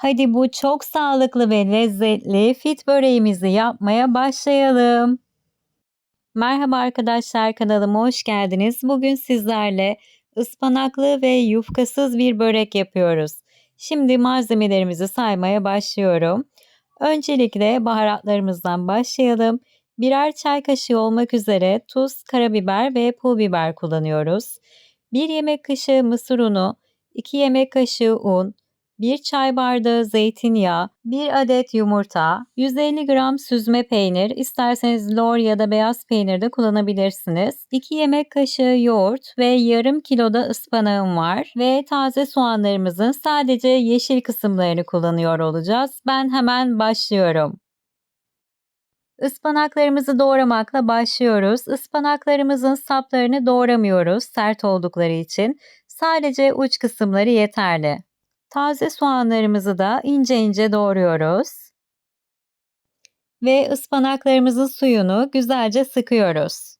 Hadi bu çok sağlıklı ve lezzetli fit böreğimizi yapmaya başlayalım. Merhaba arkadaşlar kanalıma hoş geldiniz. Bugün sizlerle ıspanaklı ve yufkasız bir börek yapıyoruz. Şimdi malzemelerimizi saymaya başlıyorum. Öncelikle baharatlarımızdan başlayalım. Birer çay kaşığı olmak üzere tuz, karabiber ve pul biber kullanıyoruz. 1 yemek kaşığı mısır unu, 2 yemek kaşığı un, 1 çay bardağı zeytinyağı, 1 adet yumurta, 150 gram süzme peynir, isterseniz lor ya da beyaz peynir de kullanabilirsiniz. 2 yemek kaşığı yoğurt ve yarım kiloda ıspanağım var ve taze soğanlarımızın sadece yeşil kısımlarını kullanıyor olacağız. Ben hemen başlıyorum. Ispanaklarımızı doğramakla başlıyoruz. Ispanaklarımızın saplarını doğramıyoruz sert oldukları için. Sadece uç kısımları yeterli. Taze soğanlarımızı da ince ince doğruyoruz. Ve ıspanaklarımızın suyunu güzelce sıkıyoruz.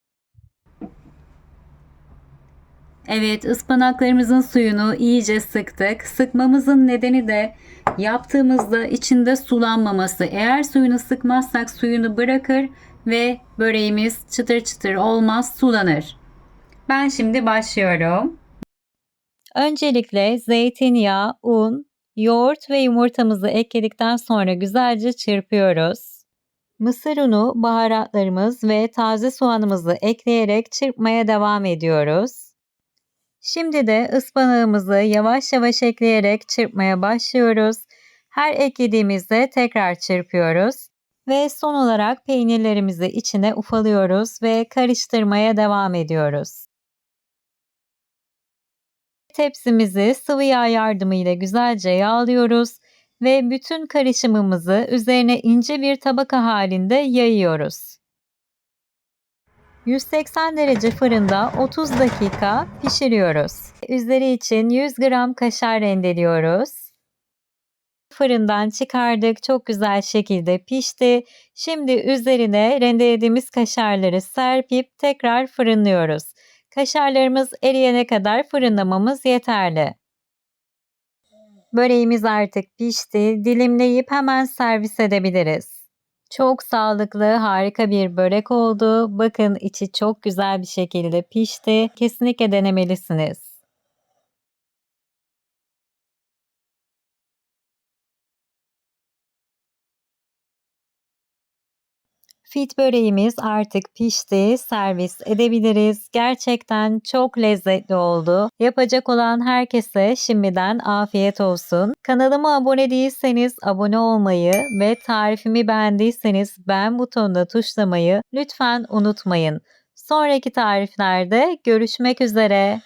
Evet, ıspanaklarımızın suyunu iyice sıktık. Sıkmamızın nedeni de yaptığımızda içinde sulanmaması. Eğer suyunu sıkmazsak suyunu bırakır ve böreğimiz çıtır çıtır olmaz, sulanır. Ben şimdi başlıyorum. Öncelikle zeytinyağı, un, yoğurt ve yumurtamızı ekledikten sonra güzelce çırpıyoruz. Mısır unu, baharatlarımız ve taze soğanımızı ekleyerek çırpmaya devam ediyoruz. Şimdi de ıspanağımızı yavaş yavaş ekleyerek çırpmaya başlıyoruz. Her eklediğimizde tekrar çırpıyoruz. Ve son olarak peynirlerimizi içine ufalıyoruz ve karıştırmaya devam ediyoruz. Tepsimizi sıvı yağ yardımıyla güzelce yağlıyoruz ve bütün karışımımızı üzerine ince bir tabaka halinde yayıyoruz. 180 derece fırında 30 dakika pişiriyoruz. Üzeri için 100 gram kaşar rendeliyoruz. Fırından çıkardık. Çok güzel şekilde pişti. Şimdi üzerine rendelediğimiz kaşarları serpip tekrar fırınlıyoruz. Kaşarlarımız eriyene kadar fırınlamamız yeterli. Böreğimiz artık pişti. Dilimleyip hemen servis edebiliriz. Çok sağlıklı, harika bir börek oldu. Bakın içi çok güzel bir şekilde pişti. Kesinlikle denemelisiniz. Fit böreğimiz artık pişti. Servis edebiliriz. Gerçekten çok lezzetli oldu. Yapacak olan herkese şimdiden afiyet olsun. Kanalıma abone değilseniz abone olmayı ve tarifimi beğendiyseniz beğen butonuna tuşlamayı lütfen unutmayın. Sonraki tariflerde görüşmek üzere.